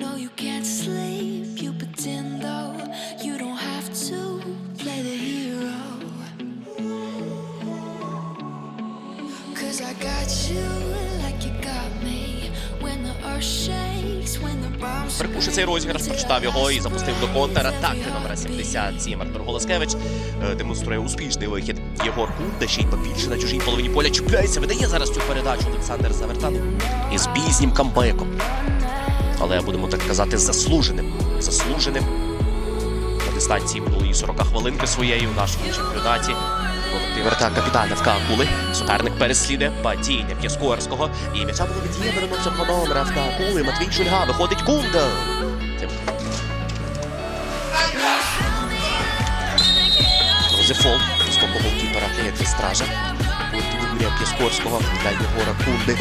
No, you can't sleep. You pretend though you don't have to play the hero. Cause I got you like you got me. When the earth shakes, when the bombs. Прикуше цей розіграш, прочитав його і запустив до контратаки номера 77 Артур Голоскевич. Е, Демонструє успішний вихід. Єгор Кунда ще й побільше на чужій половині поля чіпляється. Видає зараз цю передачу Олександр Завертан із пізнім камбеком. Але будемо так казати, заслуженим. Заслуженим на дистанції минулої 40 хвилинки своєї у нашому чемпіонаті. Верта капітана ФК Акули. Суперник переслідує падіння П'яскорського. І м'яча було від'єднано цього номера ФК Акули. Матвій Шульга виходить Кунда. Це Друзі, фол з боку голкіпера Клієнти Стража. Юрія П'яскорського для Єгора Кунди.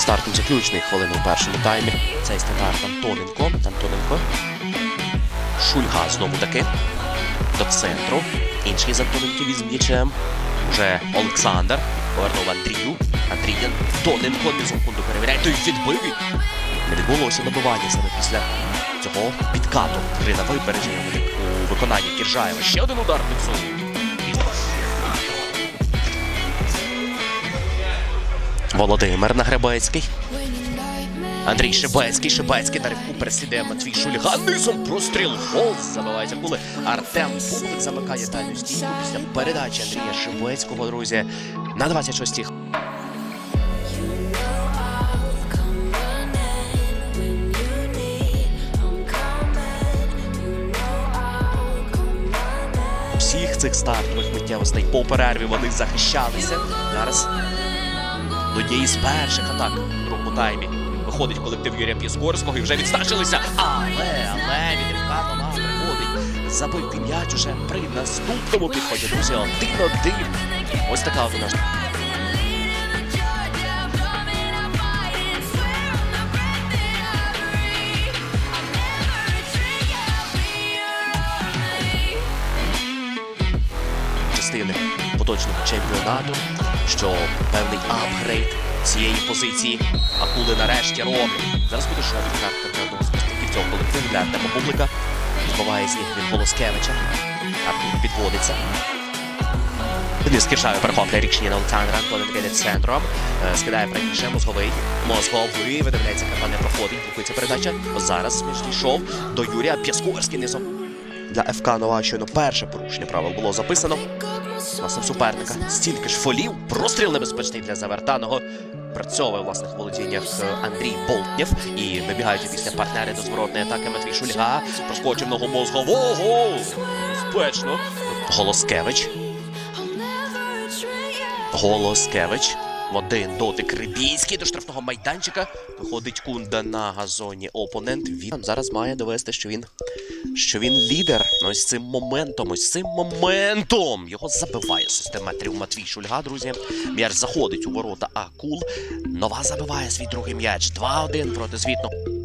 Стартом заключної хвилини у першому таймі. Цей стандарт Антоненко. Антоненко. Шульга знову таки. До центру. Інший з Антоненків із м'ячем. Уже Олександр. Повернув Андрію. Андрій Антоненко. Не секунду перевіряє. Той відбив. Не відбулося добивання саме після цього підкату. Гри на випередження у виконанні Кіржаєва. Ще один удар під Володимир Нагребецький. Андрій Шибецький, Шибецький на ривку переслідує Матвій Шульга. Низом простріл. Гол забивається кули. Артем Пуклик замикає дальню стійку після передачі Андрія Шибецького, друзі. На 26-й You know I'll come running when you need. I'm coming. You know I'll come running. всіх цих стартових миттєвостей по перерві вони захищалися. Зараз однієї з перших атак у другому таймі виходить колектив Юрія П'єскорського і вже відстачилися. Але, але від ФК Нова приходить забити м'яч уже при наступному підході. Друзі, один-один. Ось така от поточного чемпіонату, що певний апгрейд цієї позиції акули нарешті роблять. Зараз буде від картка для одного з представників цього колективу для Артема Бублика. Відбуває з них від Волоскевича. Артур підводиться. Денис Кіршаві перехоплює рішення на Олександра Антонен йде центром. Е, Скидає правіше мозговий. Мозговий видивляється, карта не проходить. Блокується передача. Зараз між дійшов до Юрія П'яскорський низом. Для ФК Нова щойно перше порушення правил було записано. Власне, суперника. Стільки ж фолів. Простріл небезпечний для завертаного. Працьовує власних володіннях е, Андрій Болтнєв. І вибігаючи після партнери до зворотної атаки Матвій Шульга. Проскочив мозгового. Безпечно. Голоскевич. Голоскевич. Один дотик Рибійський до штрафного майданчика. Виходить кунда на газоні. Опонент він зараз має довести, що він що він лідер. Ось цим моментом, ось цим моментом його забиває система. Матвій Шульга, друзі. М'яч заходить у ворота Акул. Нова забиває свій другий м'яч. 2-1 проти звітно.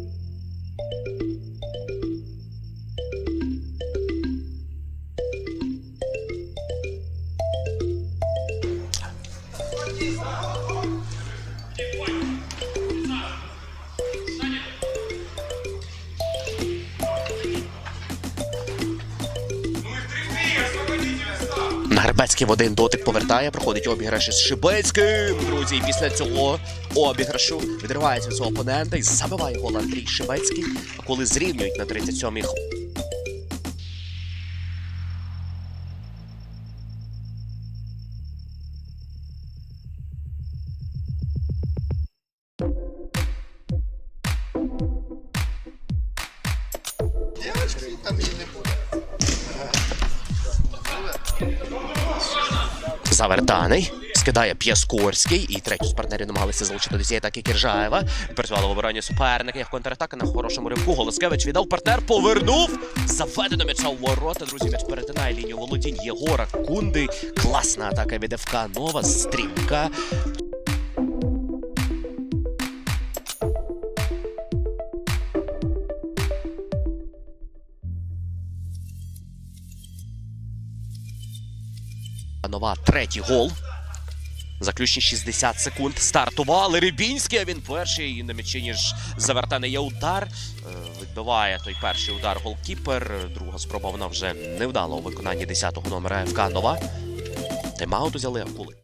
Нагребецький в один дотик повертає, проходить обіграш із Шибецьким. Друзі, і після цього обіграшу відривається від свого опонента і забиває гол Андрій Шибецький. Коли зрівнюють на 37-й х- Завертаний. Скидає П'яскорський і третю з партнерів намагалися залучити до цієї атаки Кіржаєва. Працювали в обороні суперника. Як контратака на хорошому ривку. Голоскевич віддав партнер, повернув. Заведено м'яча у ворота. Друзі, м'яч перетинає лінію володінь Єгора Кунди. Класна атака від ФК Нова. Стрімка. Нова третій гол. Заключні 60 секунд. Стартували. Рибінський, а він перший і на м'ячі, ніж завертаний є удар. Е, Відбиває той перший удар голкіпер. Друга спроба вона вже невдала у виконанні 10-го номера ФК Нова. Тайм-аут взяли акули.